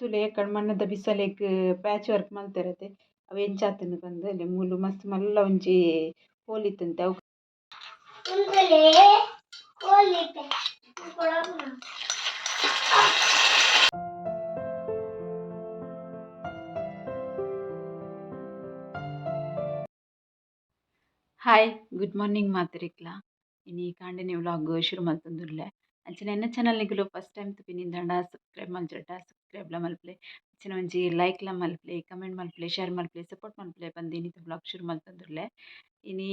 ಅತ್ತುಲೆ ಕಣ್ಮಣ್ಣದ ಬಿಸಲೆಗ್ patch work ಮಲ್ತೆರತೆ ಅವು ಎಂಚಾತನ ಎಲ್ಯ ಮೂಲು ಮಸ್ತ್ ಮಲ್ಲ ಒಂಜಿ ಪೋಲಿತ್ತಂತೆ ಅವು ಹಾಯ್ ಗುಡ್ ಮಾರ್ನಿಂಗ್ ಮಾತರಿಕ್ಲ ಇನಿ ನೀವು ವ್ಲಾಗ್ ಶುರು ಮಲ್ತಂದುರ್ಲೆ ಅಂಚನೆ ಎನ್ನ ಚಾನಲ್ ನಿಗಲು ಫಸ್ಟ್ ಟೈಮ್ ತುಪಿನಿಂದಾಂಡ ಸಬ್ಸ್ಕ್ರೈಬ್ ಮಲ್ಚೊಟ್ಟ ಸಬ್ಸ್ಕ್ರೈಬ್ಲ ಮಲ್ಪಲೆ ಹೆಚ್ಚಿನ ಒಂಜಿ ಲೈಕ್ಲ ಮಲ್ಪಲೆ ಕಮೆಂಟ್ ಮಲ್ಪಲೆ ಶೇರ್ ಮಲ್ಪಲೆ ಸಪೋರ್ಟ್ ಮಲ್ಪಲೆ ಪಂದ್ ಇನಿತ ಬ್ಲಾಗ್ ಶುರು ಮಲ್ತೊಂದುಲ್ಲೆ ಇನಿ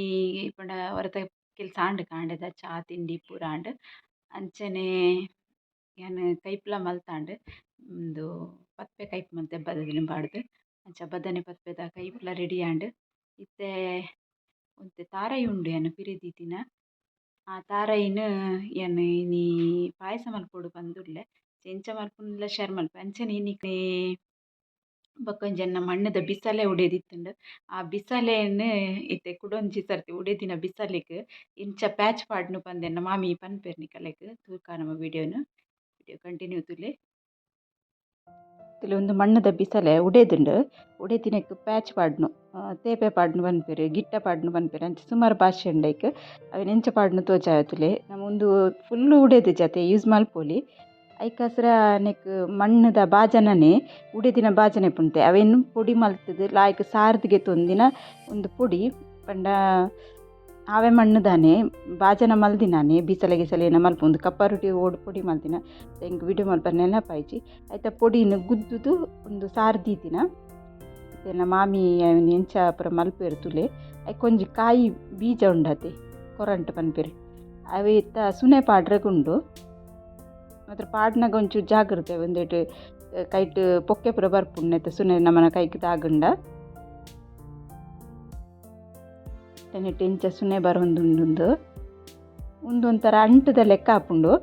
ಪಂಡ ಹೊರತ ಕೆಲಸ ಆಂಡ್ ಕಾಂಡೆದ ಚಾ ತಿಂಡಿ ಪೂರ ಆಂಡ್ ಅಂಚನೆ ಯಾನ್ ಕೈಪ್ಲ ಮಲ್ತಾಂಡ್ ಉಂದು ಪತ್ಪೆ ಕೈಪ್ ಮಲ್ತೆ ಬದಲಿನ ಪಾಡ್ದ್ ಅಂಚ ಬದನೆ ಪತ್ಪೆದ ಕೈಪ್ಲ ರೆಡಿ ಆಂಡ್ ಇತ್ತೆ ಒಂತೆ ತಾರಾಯಿ ಉಂಡು ಯಾನ್ ಪಿರಿದೀತಿನ ಆ ತಾರಾಯಿನ್ ಯಾನ್ ಇನಿ ಪಾಯಸ ಮಲ್ಪೊಡು ಪಂದುಲ್ಲೆ ಎಂಚ ಮಲ್ಪುಂಡ್ಲ ಶೇರ್ ಮಲ್ಪೆ ಅಂಚನೆ ಇನಿಕ್ ಬೊಕೊಂಜಿ ಎನ್ನ ಮಣ್ಣದ ಬಿಸಲೆ ಉಡೆದಿತ್ತುಂಡು. ಆ ಬಿಸಲೆನ್ ಇತ್ತೆ ಕುಡೊಂಜಿ ಸರ್ತಿ ಉಡೆದಿನ ಬಿಸಲೆಗ್ ಇಂಚ ಪ್ಯಾಚ್ ಪಾಡ್ನು ಪಂದ್ ಎನ್ನ ಮಾಮಿ ಪನ್ಪೆರ್ ನಿಕಲೆಗ್ ತೂಕ ನಮ ವಿಡಿಯೋನು. Video continue ತುಲೆ. ತುಲೆ ಉಂದು ಮಣ್ಣದ ಬಿಸಲೆ ಉಡೆದುಂಡು. ಉಡೆದಿನಕ್ ಪ್ಯಾಚ್ ಪಾಡ್ನು ತೇಪೆ ಪಾಡ್ನು ಪನ್ಪೆರ್ ಗಿಟ್ಟ ಪಾಡ್ನು ಪನ್ಪೆರ್ ಅಂಚ ಸುಮಾರು ಭಾಷೆ ಉಂಡೈಕ್ ಅವೆ ಅವೆನ್ ಎಂಚ ಪಾಡ್ನು ತೋಜಾಯ ತುಲೆ. ನಮ ಉಂದು ಫುಲ್ಲ್ ಉಡೆದ್ ಜತೆ ಯೂಸ್ ಮಲ್ಪೊಲಿ ಐಕ್ ಹಸ್ರ ನೆಕ್ ಮಣ್ಣದ ಬಾಜನನೆ ಉಡೆದಿನ ಬಾಜನೆ ಪುಂತೆ ಅವೆನ್ ಪುಡಿ ಮಲ್ತುದು, ಲಾಯ್ಕ್ ಸಾರ್ದಿಗೆ ತೊಂದಿನ ಒಂದು ಪುಡಿ, ಪಂಡ ಆವೆ ಮಣ್ಣುದಾನೆ ಬಾಜನ ಮಲ್ದಿನಾನೆ, ಬಿಸಲೆ ಗಿಸಲೆ ಏನ ಕಪ್ಪ ಕಪ್ಪರುಟಿ ಓಡು ಪುಡಿ ಮಲ್ತಿನ ಎಂಕ್ ವಿಡಿಯೋ ಮಲ್ಪ ನೆನಪಾಯ್ಚಿ ಐತ ಪೊಡಿನ್ ಗುದ್ದುದು ಒಂದು ಸಾರ್ದೀತಿನ ಎನ್ನ ಮಾಮಿ, ಅವೆನ್ ಎಂಚ ಪೂರ ಮಲ್ಪೆರ್ ತುಲೆ ಒಂಜಿ ಕಾಯಿ ಬೀಜ ಉಂಡತೆ, ಕೊರಂಟ್ ಪನ್ಪೆರ್. ಅವೆ ಇತ್ತ ಸುನೆ ಪಾಡ್ರಗುಂಡು ಮಾತ್ರ ಪಾಡ್ನಾಗ ಒಂಚೂರು ಜಾಗ್ರತೆ ಒಂದೆಟ್ ಕೈಟ್, ಪೊಕ್ಕೆ ಪೂರ ಬರ್ಪುಂಡು ನೆತ್ತ ಸುನೆ ನಮನ ಕೈಗ್ ತಾಗುಂಡ. ನೆಟ್ ಟೆಂಚ ಸುನೆ ಬರೊಂದುಂಡು ಉಂದು ಅಂಟದ ಲೆಕ್ಕ ಆಪುಂಡು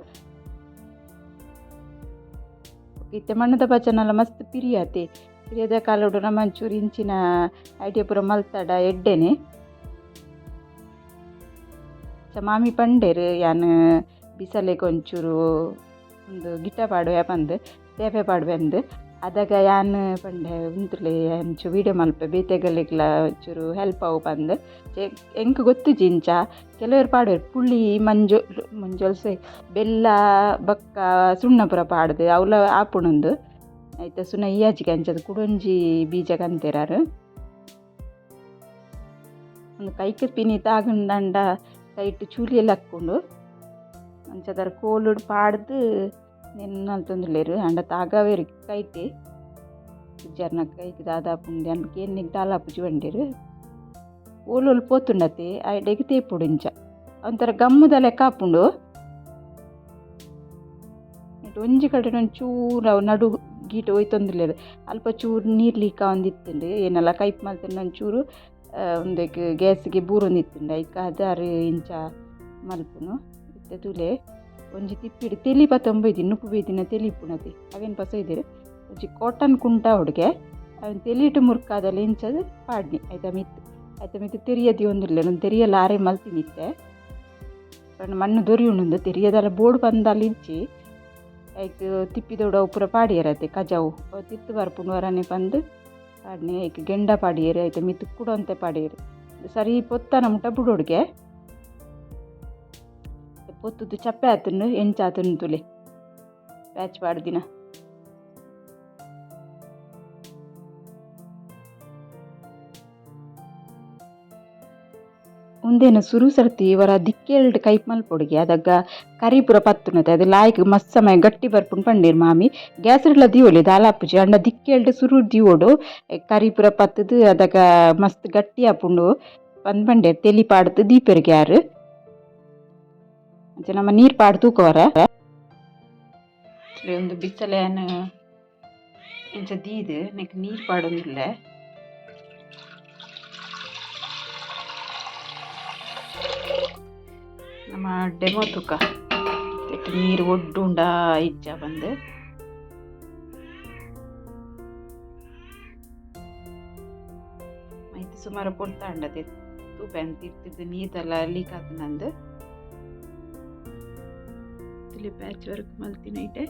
ಇತ್ತೆ ಮಣ್ಣದ ಬಚನಲ ಮಸ್ತ್ ಪಿರಿಯಾತಿ ಪಿರಿಯದ ಕಾಲುಡು ನಮ ಒಂಚೂರು ಇಂಚಿನ ಐಡಿಯಾ ಪೂರ ಮಲ್ತಡ ಎಡ್ಡೆನೆ. ಮಾಮಿ ಪಂಡೆರ್, ಯಾನ್, ಬಿಸಲೆಗ್ ಒಂಚೂರು ಉಂದು ಗಿಟ್ಟ ಪಾಡುವೆ ಪಂದ್ ತೇಪೆ ಪಾಡುವೆ ಅಂದ್ ಅದಾಗ ಯಾನ್ ಪಂಡೆ ಉಂತುಲೆ, ಅಂಚ ವಿಡಿಯೋ ಮಲ್ಪೆ ಬೇತೆಗಲಿಗ್ಲ ಒಂಚೂರು ಹೆಲ್ಪ್ ಅವು ಪಂದ್ ಎಂಕ್ ಗೊತ್ತುಜಿ ಇಂಚ ಕೆಲವೆರ್ ಪಾಡುವೆರ್ ಪುಳಿ, ಮಂಜೊ ಮಂಜೊಲ್ಸೆ ಬೆಲ್ಲ, ಬಕ್ಕ ಸುಣ್ಣ ಪೂರ ಪಾಡ್ದ್, ಅವ್ಲ ಆಪುಂಡುಂದು ಐತ ಸುನ ಇಯ್ಯಾಜಿಗೆ ಅಂಚದ ಕುಡೊಂಜಿ ಬೀಜ ಕಂತೆರಾರ್ ಒಂದು ಕೈಕ್ ಪಿನಿ ತಾಗುಂಡಂಡ, ಕೈಟ್ ಚೂಲಿಯಲ್ಲಿ ಹಾಕ್ಕೊಂಡು ಅಂಚದರ ಕೋಲುಡು ಪಾಡ್ದು ನೆನ್ನಲ್ತೊಂದುಲ್ಲೆರ್ ಆಂಡ ತಾಗವೆರ್ ಕೈಟ್ ಜರ್ನ ಕೈಕ್ ದಾದಾಪುಂಡು ಆಂಡ ಕೇನಿಗ್ ದಾಲಾಪುಜಿ ಪಂಡೆರ್ ಓಲೊಲ್ ಪೋತುಂಡತೆ ಐಡೆಗ್ ತೇಪುಡು ಇಂಚ ಒಂಥರ ಗಮ್ಮುದ ಲೆಕ್ಕ ಆಪುಂಡು ಒಂಜಿ ಕಡೆನ್ ಒಂಚೂರು ಅವು ನಡು ಗೀಟ್ ಒಯ್ತೊಂದುಲ್ಲೆರ್ ಅಲ್ಪ ಚೂರು ನೀರು ಲೀಕ್ ಆವೊಂದಿತ್ತುಂಡು ಏನಲ ಕೈಪ್ ಮಲ್ತುಂಡ ಒಂಚೂರು ಉಂದೆಗ್ ಗ್ಯಾಸ್ಗೆ ಬೂರೊಂದಿತ್ತುಂಡು ಐಕ್ ಅದಾರ್ ಇಂಚ ಮಲ್ಪುನು ಇತ್ತೆ ತುಲೆ. ಒಂಜಿ ತಿಪ್ಪಿಡ್, ತೆಲಿ ಪತ ಒಂಬೈದಿನ ನುಪ್ಪು ಬೀದಿನ ತೆಲಿ ಇಪ್ಪುನತೆ ಅವೆನ್ ಪಸ ಇದ್ದೇರ್? ಒಂಜಿ ಕಾಟನ್ ಕುಂಟ ಉಡುಗೆ ಅವೆನ್ ತೆಲಿಟ್ ಮುರ್ಕಾದಲ ಇಂಚದ್ ಪಾಡ್ನಿ. ಐತ ಮಿತ್ ಐತ ಮಿತ್ ತೆರಿಯದಿ ಒಂದುಲ್ಲೆ ಒಂದು ತೆರಿಯ ಆರೆ ಮಲ್ತಿನಿತ್ತೆ ಪಂಡ ಮಣ್ಣು ದೊರಿ ಉಂಡು ತೆರಿಯದಲ ಬೋರ್ಡ್ ಪಂದಾಲ ಇಜ್ಜಿ ಐಕ್ ತಿಪ್ಪಿದೊಡು ಅವು ಪೂರ ಪಾಡಿಯರತೆ ಕಜಾವು. ತಿತ್ತು ಬರ್ಪುಂಡು ವರನೆ ಪಂದ್ ಪಾಡ್ನಿ. ಐಕ್ ಗೆಂಡ ಪಾಡಿಯರು ಐತ ಮಿತ್ ಕುಡೊಂತೆ ಪಾಡಿಯರು. ಸರಿ ಪೊತ್ತನ ಮುಟ ಬುಡೊಡ್ಗೆ ಪೊತ್ತುದು ಚಪ್ಪೆ ಆತುಂಡು ಎಂಚ ಆತುಂಡು ತುಲೆ ಪ್ಯಾಚ್ ಪಾಡ್ದಿನ ಉಂದೆನ್ ಸುರು ಸರ್ತಿ ವರ ದಿಕ್ಕೆಲ್ಡ್ ಕೈಪ್ ಮಲ್ಪೊಡಿಗೆ ಅದಾಗ ಕರಿ ಪೂರ ಪತ್ತುನತೆ ಅದು ಲಾಯ್ಕ್ ಮಸ್ತ್ ಸಮಯ ಗಟ್ಟಿ ಬರ್ಪುಂಡು ಪಂಡೇರ್ ಮಾಮಿ ಗ್ಯಾಸ್ಡ್ಲ ದಿವೊಲಿ ದಾಲಾಪುಜಿ ಆಂಡ ದಿಕ್ಕೆಲ್ಡ್ ಸುರು ದಿವೊಡು ಕರಿ ಪೂರ ಪತ್ತುದು ಅದಾಗ ಮಸ್ತ್ ಗಟ್ಟಿ ಆಪುಂಡು ಪಂದ್ ಪಂಡೇರ್ ತೆಲಿ ಪಾಡ್ದ್ ದೀಪೆರ್ ಗ್ಯಾರ್ ಅಂಚ ನಮ್ಮ ನೀರ್ ಪಾಡ್ ತೂಕವರ. ಒಂದು ಬಿತ್ತಲೆಯನ್ ಇಂಚ ದೀದ್ ನೆಕ್ ನೀರ್ ಪಾಡೊಂದುಲ್ಲೆ. ನಮ್ಮ ಡೆಮೋ ತೂಕ. ನೀರ್ ಒಡ್ಡುಂಡ ಇಜ್ಜ ಬಂದು. ಸುಮಾರು ಪೊಡ್ತಾಂಡದೆ ತೂಪೆ ಅಂತ ಇರ್ತಿದ್ದು ನೀರ್ದೆಲ್ಲ ಲೀಕ್ ಆತು ನಂದು. ಇಲ್ಲಿ ಪ್ಯಾಚ್ ವರ್ಕ್ ಮಲ್ತಿನ ಐಟೆ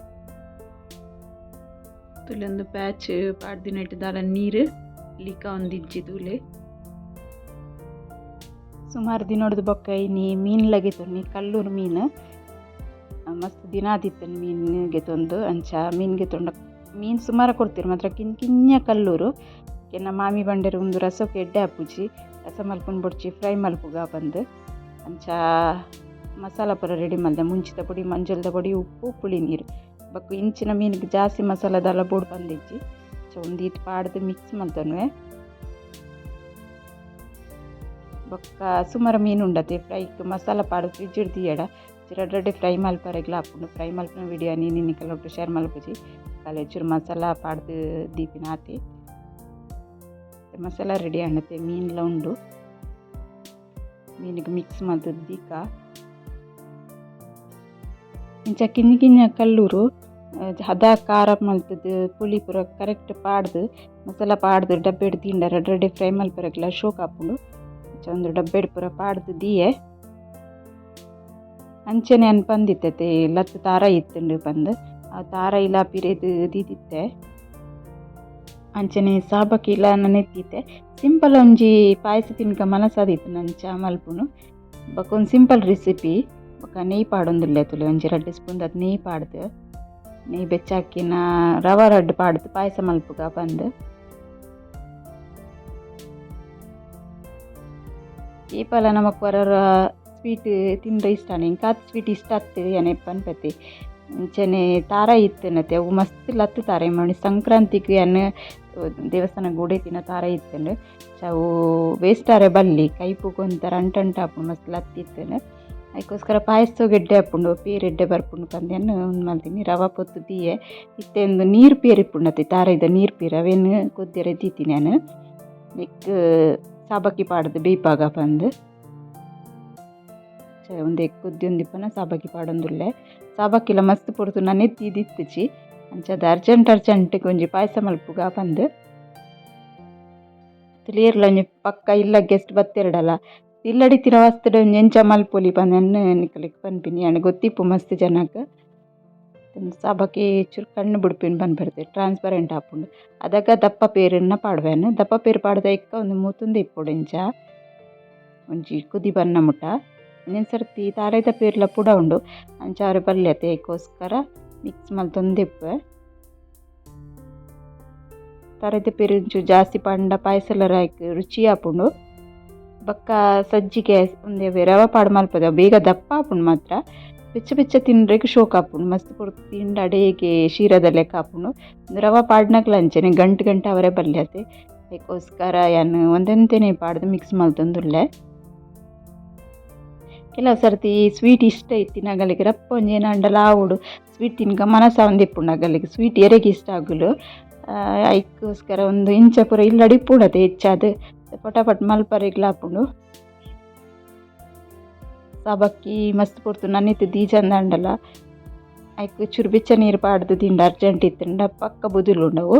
ತುಲೊಂದು ಪ್ಯಾಚ್ ಪಾಡ್ದಿನಟ್ಟು ದಾಲ ನೀರು ಲಿಕ ಒಂದಿಜ್ಜಿ ತೂಲೆ. ಸುಮಾರು ದಿನೋಡ್ದು ಬೊಕ್ಕ ಇನ್ನಿ ಮೀನು ಲಗಿತೊಂದು ಕಲ್ಲೂರು ಮೀನು. ಮಸ್ತ್ ದಿನ ಆದಿತ್ತು ಮೀನಿಗೆ ತೊಂದು, ಅಂಚ ಮೀನಿಗೆ ತೊಂಡ. ಮೀನು ಸುಮಾರು ಕೊಡ್ತೀರಿ ಮಾತ್ರ, ಕಿನ್ ಕಿನ್ಯ ಕಲ್ಲೂರು. ಕೆನ್ನ ಮಾಮಿ ಬಂಡೆರು ಒಂದು ರಸಕ್ಕೆ ಎಡ್ಡೆ ಹಾಪುಜಿ ರಸ ಮಲ್ಕೊಂಡು ಬೊಡ್ಚಿ, ಫ್ರೈ ಮಲ್ಪುಗ ಬಂದು. ಅಂಚ ಮಸಾಲ ಪೂರ ರೆಡಿ ಮಲ್ದೆ ಮುಂಚಿದ ಪುಡಿ ಮಂಜಲ್ದ ಪುಡಿ, ಉಪ್ಪು, ಪುಳಿ ನೀರು. ಬಕ್ಕು ಇಂಚಿನ ಮೀನಿಗೆ ಜಾಸ್ತಿ ಮಸಾಲದಲ್ಲ ಬೋಡು ಬಂದಿಜ್ಜಿ. ಸೊ, ಒಂದು ಇಟ್ಟು ಪಾಡ್ದು ಮಿಕ್ಸ್ ಮಲ್ತನ್ವೆ ಬೊಕ್ಕ ಸುಮಾರು ಮೀನು ಉಂಡತೆ. ಫ್ರೈಕ್ ಮಸಾಲ ಪಾಡು ಫ್ರಿಜ್ ಹಿಡ್ದಿಯಡ ಚಿರಡ್ರಡ್ಡೆ ಫ್ರೈ ಮಲ್ಪರೆಗ್ಲ ಹಾಕೊಂಡು ಫ್ರೈ ಮಲ್ಪಿನ ವಿಡಿಯೋ ನೀನು ನಿಕ್ಕಲೊಟ್ಟು ಶೇರ್ ಮಲ್ಪುಜಿ. ಕಾಲೆ ಚೂರು ಮಸಾಲ ಪಾಡ್ದು ದೀಪಿನ ಆತಿ. ಮಸಾಲ ರೆಡಿ ಆಂಡತೆ ಮೀನ್ಲ ಉಂಡು. ಮೀನಿಗೆ ಮಿಕ್ಸ್ ಮಲ್ತದ ದೀಕ. ಇಂಚ ಕಿಂಜ ಕಿಂಜ ಕಲ್ಲೂರು ಹದ, ಖಾರ ಮಲ್ತದ ಪುಳಿ ಪೂರ ಕರೆಕ್ಟ್ ಪಾಡ್ದು, ಮಸಾಲ ಪಾಡ್ದು ಡಬ್ಬೆಡ್ ಹಿಡ್ದು ತಿಂಡ ರೆಡ್ ರೆಡಿ ಫ್ರೈ ಮಲ್ಪರೆಗ್ಲ ಶೋಕ್ ಇಂಚ ಒಂದು ಡಬ್ಬೆಡ್ ಪೂರ ಪಾಡ್ದು ದಿಯೆ. ಅಂಚನೆ ಅನ್ ಬಂದಿತ್ತೆ ಲತ್ತು ತಾರ ಇತ್ತುಂಡು ಪಂದ್ ಆ ತಾರ ಇಲ್ಲ ಪಿರೇದು ದಿದಿತ್ತೆ. ಅಂಚನೆ ಸಾಬಕ್ಕೆ ಇಲ್ಲ ನೆತ್ತಿತ್ತೆ. ಸಿಂಪಲ್ ಒಂಜಿ ಪಾಯಸ ತಿನ್ಕ ಮನಸಾದಿತ್ತು ಚಾ ಮಲ್ಪುನು. ಬಕ್ಕೊಂದು ಸಿಂಪಲ್ ರೆಸಿಪಿ. ಬೊಕ ನೆಯ್ ಪಾಡೊಂದುಲ್ಲೆ ತುಲೆ ಒಂಜಿ ರಡ್ಡು ಸ್ಪೂನ್ ಅದು ನೆಯ್ ಪಾಡ್ದು ನೆಯ್ ಬೆಚ್ಚಾಕಿನ ರವ ರಡ್ಡು ಪಾಡ್ದು ಪಾಯಸ ಮಲ್ಪುಗ ಬಂದು ಈ ಪಲ ನಮಕ್ ಬರೋರ ಸ್ವೀಟ್ ತಿಂದ್ರೆ ಇಷ್ಟ ಇಂಕ ಸ್ವೀಟ್ ಇಷ್ಟ ಆಗ್ತದೆ ಏನೇ ಪನ್ಪತಿ ಅಂಚನೆ ತಾರ ಇತ್ತನತೆ ಅವು ಮಸ್ತ್ ಲತ್ತು ತಾರ ಮಾಡಿ ಸಂಕ್ರಾಂತಿಗೆ ಅನ್ನ ದೇವಸ್ಥಾನ ಗೋಡೆ ತಿನ್ನ ತಾರ ಇತ್ತಂಡು ಅವು ವೇಸ್ಟಾರೆ ಬಲ್ಲಿ ಕೈ ಪೂಕೊಂತಾರ ಅಂಟಂಟ ಹಾಪುಂಡು ಮಸ್ತ್ ಲತ್ತು ಇತ್ತಂಡು ಅದಕ್ಕೋಸ್ಕರ ಪಾಯಸ ಗೆಡ್ಡೆ ಹಾಪುಂಡು ಪೇರೆಡ್ಡೆ ಬರ್ಪುಂಡು ಪಂದ್ಯನ್ನು ಒಂದು ಮಾಡ್ತೀನಿ. ರವ ಪೊತ್ತು ತೀಯೆ ಇತ್ತೊಂದು ನೀರು ಪೇರ್ ಇಪ್ಪುಂಡತಿ ತಾರೆ ಇದ್ದ ನೀರು ಪೀರ. ಅವೇನು ಕೊದ್ದಿರ ತೀತಿ ನಾನು. ನೆಕ್ ಸಾಬಕ್ಕಿ ಪಾಡ್ದು ಬೇಯ್ಪಾಗ ಬಂದು. ಒಂದು ಎಕ್ಕುದ್ದಿ ಒಂದಿಪ್ಪನ ಸಾಬಕ್ಕಿ ಪಾಡೊಂದುಲ್ಲೆ. ಸಾಬಕ್ಕಿಲ ಮಸ್ತ್ ಪೊಡ್ತು ನನ್ನೆ ತೀದಿತ್ತಿಚಿ ಅಂಚದ ಅರ್ಜೆಂಟ್ ಅರ್ಜೆಂಟ್ ಒಂಜಿ ಪಾಯಸ ಮಲ್ಪುಗ ಬಂದು. ತಿಳಿಯರ್ಲ ಒಂಜಿ ಪಕ್ಕ ಇಲ್ಲ ಗೆಸ್ಟ್ ಬತ್ತೆರಡಲ್ಲ ಇಲ್ಲಡಿ ತಿರವಾಸ್ತಡ ಎಂಚ ಮಲ್ಪೊಲಿ ಬಂದನ್ನು ನಿಕ್ಕಲಿಕ್ಕೆ ಪನ್ಪಿನಿ ಅಣ್ಣ ಗೊತ್ತಿಪ್ಪು ಮಸ್ತ್ ಜನಕ್ಕೆ ಸಭಕ್ಕೆ ಚೂರು ಕಣ್ಣು ಬಿಡ್ಪಿನ್ ಬಂದ್ಬಿಡ್ತೆ ಟ್ರಾನ್ಸ್ಪರೆಂಟ್ ಹಾಕೊಂಡು ಅದಕ್ಕೆ ದಪ್ಪ ಪೇರನ್ನ ಪಾಡ್ವೇನು. ದಪ್ಪ ಪೇರು ಪಾಡ್ದ ಇಕ್ಕ ಒಂದು ಮೂತುಂದು ಇಪ್ಪುಡು ಇಂಚ ಒಂಜಿ ಕುದಿ ಬನ್ನ ಮುಟ ಇನ್ನೊಂದು ಸರ್ತಿ ತಾರೈದ ಪೇರ್ಲ ಪುಡ ಉಂಡು. ಅಂಚಾರು ಪಲ್ಯತೆ ಅದಕ್ಕೋಸ್ಕರ ಮಿಕ್ಸ್ ಮಲ್ತೊಂದಿಪ್ಪೆ ತಾರೈದ ಪೇರು ಜಾಸ್ತಿ ಪಂಡ ಪಾಯಸಲ ರಾಯ್ಕ್ ರುಚಿ ಆಪುಂಡು ಬಕ್ಕ ಸಜ್ಜಿಗೆ ಒಂದೇ ರವ ಪಾಡು ಮಲ್ಪದ ಬೇಗ ದಪ್ಪ ಆಪುಂಡು ಮಾತ್ರ. ಬೆಚ್ಚ ಬೆಚ್ಚ ತಿನ್ರೆಗ್ ಶೋಕ್ ಆಪುಂಡು ಮಸ್ತ್ ಪುರ್ತು ತಿಂಡ ಅಡೆಗೆ ಶೀರದ ಲೆಕ್ಕ ಆಪುಂಡು ರವ ಪಾಡ್ನಕ್ಲ ಅಂಚನೆ ಗಂಟು ಗಂಟೆ ಅವರೇ ಬಲ್ಯತೆ ಅದಕ್ಕೋಸ್ಕರ ಯಾನು ಒಂದೊಂದೇನೆ ಪಾಡ್ದು ಮಿಕ್ಸ್ ಮಲ್ತೊಂದುಲ್ಲೆ ಕೆಲವು ಸರ್ತಿ ಸ್ವೀಟ್ ಇಷ್ಟ ಇತ್ತು ನಗಲಿಗೆ ರಪ್ಪ ಒಂಜೇನು ಅಂಡಲ ಆವುಡು. ಸ್ವೀಟ್ ತಿನ್ಕ ಮನಸ್ಸ ಒಂದಿಪ್ಪು ನಗಲಿಗೆ ಸ್ವೀಟ್ ಎರೆಗೆ ಇಷ್ಟ ಆಗುಲು. ಅದಕ್ಕೋಸ್ಕರ ಒಂದು ಇಂಚ ಪೂರ ಇಲ್ಲಡಿ ಪೂಡತೆ ಹೆಚ್ಚಾದು. ಪಟಾಪಟ್ ಮಲ್ಪರೆಗ್ಲ ಹಾಪುಂಡು ಸಾಬಕ್ಕಿ ಮಸ್ತ್ ಪೊರ್ತು ನನ್ನಿತ್ತು ದೀಜಂದ ಅಂಡಲ ಐಕ್ ಚೂರು ಬೆಚ್ಚ ನೀರು ಪಾಡ್ದು ತಿಂಡ ಅರ್ಜೆಂಟ್ ಇತ್ತಂಡ ಪಕ್ಕ ಬುದುಲು ಉಂಡವು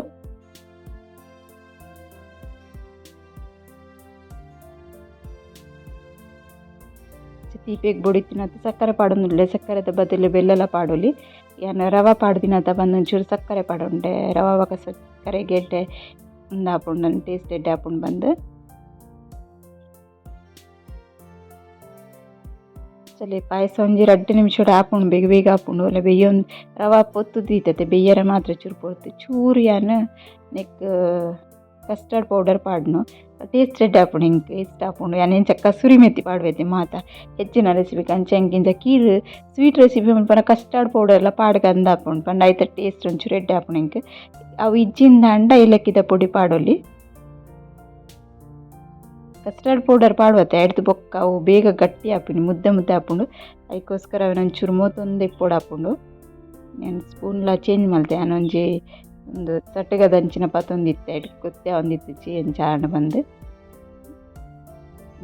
ತೀಪೆಗ್ ಬೊಡಿತಿನತ್ತ ಸಕ್ಕರೆ ಪಾಡೊಂದುಲ್ಲೆ ಸಕ್ಕರೆದ ಬದಲು ಬೆಲ್ಲಲ ಪಾಡೊಲಿ ಯಾನು ರವ ಪಾಡ್ದಿನತ್ತ ಬಂದು ಒಂಚೂರು ಸಕ್ಕರೆ ಪಾಡೊಂಡೆ ರವ ಬಕ ಸಕ್ಕರೆ ಗೆಡ್ಡೆ ಒಂದು ಹಾಪುಂಡು ಟೇಸ್ಟ್ ಎಡ್ಡೆ ಹಾಪುಂಡು ಬಂದು ಚಲಿ ಪಾಯಸ ಒಂಜಿ ರಡ್ಡು ನಿಮಿಷ ಹಾಕೊಂಡು ಬೇಗ ಬೇಗ ಹಾಕೊಂಡು ಅಲ್ಲ ಬೆಯ್ಯೊಂದು ರವ ಪೊತ್ತು ದೀತತೆ ಬೆಯ್ಯರೆ ಮಾತ್ರ ಚೂರು ಪೊತ್ತು ಚೂರು ಯಾನು ನೆಕ್ ಕಸ್ಟರ್ಡ್ ಪೌಡರ್ ಪಾಡ್ನು ಟೇಸ್ಟ್ ರೆಡ್ ಹಾಕೊಂಡು ಹಿಂಗೆ ಟೇಸ್ಟ್ ಹಾಕೊಂಡು, ಯಾನು ಎಂಚ ಕಸೂರಿ ಮೆತ್ತಿ ಪಾಡ್ವೆತೆ ಮಾತ ಹೆಚ್ಚಿನ ರೆಸಿಪಿ ಕಂಚೆ ಹೆಂಗಿಂಚ ಕೀರ್ ಸ್ವೀಟ್ ರೆಸಿಪಿ ಮುನ್ಪನ ಕಸ್ಟರ್ಡ್ ಪೌಡರ್ ಎಲ್ಲ ಪಾಡ್ಗೆ ಹಾಕೊಂಡು, ಪಂಡ ಐತ ಟೇಸ್ಟ್ ಒಂಚೂರು ರೆಡ್ ಹಾಕೊಂಡು ಹಿಂಗೆ, ಅವು ಇಜ್ಜಿಂದ ಅಂಡ ಏಲಕ್ಕಿದ ಪುಡಿ ಪಾಡೊಲಿ. ಕಸ್ಟರ್ಡ್ ಪೌಡರ್ ಪಾಡುವತ್ತೆ ಎಡ್ದು ಬೊಕ್ಕ ಅವು ಬೇಗ ಗಟ್ಟಿ ಹಾಪಿನಿ ಮುದ್ದೆ ಮುದ್ದೆ ಹಾಪುಂಡು ಅದಕ್ಕೋಸ್ಕರ ಅವನ ಒಂಚೂರು ಮೂವತ್ತೊಂದು ಇಪ್ಪೊಡು ಹಾಪುಂಡು ನಾನು ಸ್ಪೂನ್ಲ ಚೇಂಜ್ ಮಲ್ತೆ ನಾನೊಂಜಿ ಒಂದು ತಟ್ಟೆಗದ ಅಂಚಿನ ಪತ್ತೊಂದಿತ್ತೆ ಎಡ್ ಕೊತ್ತೆ ಒಂದಿತ್ತು ಚೇಂಜ್ ಚಾಣ ಬಂದು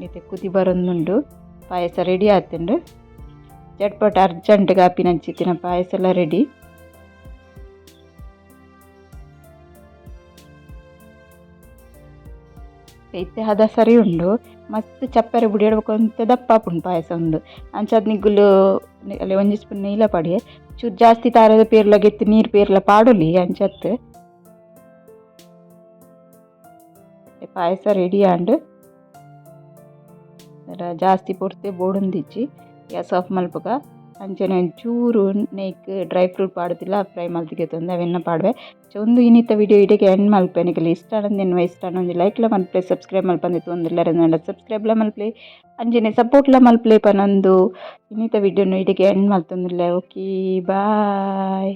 ಮತ್ತೆ ಕುದಿ ಬರೊಂದುಂಡು ಪಾಯಸ ರೆಡಿ ಆತುಂಡು ಚಟ್ಪಟ್ ಅರ್ಜೆಂಟ್ಗೆ ಹಾಪಿನ ಹಂಚಿತ್ತಿನ ಪಾಯಸ ಎಲ್ಲ ರೆಡಿ ಐತೆ ಹದ ಸರಿ ಉಂಡು ಮಸ್ತ್ ಚಪ್ಪರೆ ಬುಡಿ ಎಡ್ಬೇಕಂತ ದಪ್ಪ ಆಪುಂಡು ಪಾಯಸ ಉಂದು ಅಂಚಾದ ನಿಗ್ಗುಲು ಅಲ್ಲಿ ಒಂಜಿ ಸ್ಪೂನ್ ನೀಲ ಪಾಡಿಯೆ ಚೂರು ಜಾಸ್ತಿ ತಾರದ ಪೇರ್ಲ ಗೆತ್ತಿ ನೀರು ಪೇರ್ಲ ಪಾಡುಲಿ ಅಂಚತ್ ಪಾಯಸ ರೆಡಿ ಆಂಡು ಜಾಸ್ತಿ ಪೊರ್ತೆ ಬೋಡುಂದಿಚ್ಚಿ ಗ್ಯಾಸ್ ಸಫ್ ಮಲ್ಪಗ ಅಂಚನೆ ಒಂಚೂರು ನೆಕ್ ಡ್ರೈ ಫ್ರೂಟ್ ಪಾಡುದಿಲ್ಲ ಫ್ರೈ ಮಲ್ತಿಗೆತ್ತೊಂದು ಅವೆನ್ನ ಪಾಡುವೆ. ಒಂದು ಇನ್ನಿತ್ತ ವಿಡಿಯೋ ಇಡೆಗೆ ಎಂಡ್ ಮಲ್ಪೆನಿಕಲಿ ಇಷ್ಟ ಆನಂದೆನ್ನುವ ಇಷ್ಟ ಒಂದು ಲೈಕ್ಲ ಮಲ್ಪೆ ಸಬ್ಸ್ಕ್ರೈಬ್ ಮಲ್ಪಂದಿತ್ತು ಒಂದಿಲ್ಲರ ಸಬ್ಸ್ಕ್ರೈಬ್ಲ ಮಲ್ಪಲೆ ಅಂಜನೆ ಸಪೋರ್ಟ್ಲ ಮಲ್ಪಲೆ ಪನೊಂದು ಇನ್ನಿತ ವಿಡಿಯೋನು ಇಡೆಗೆ ಎಂಡ್ ಮಲ್ತೊಂದುಲ್ಲೆ ಓಕೆ ಬಾಯ್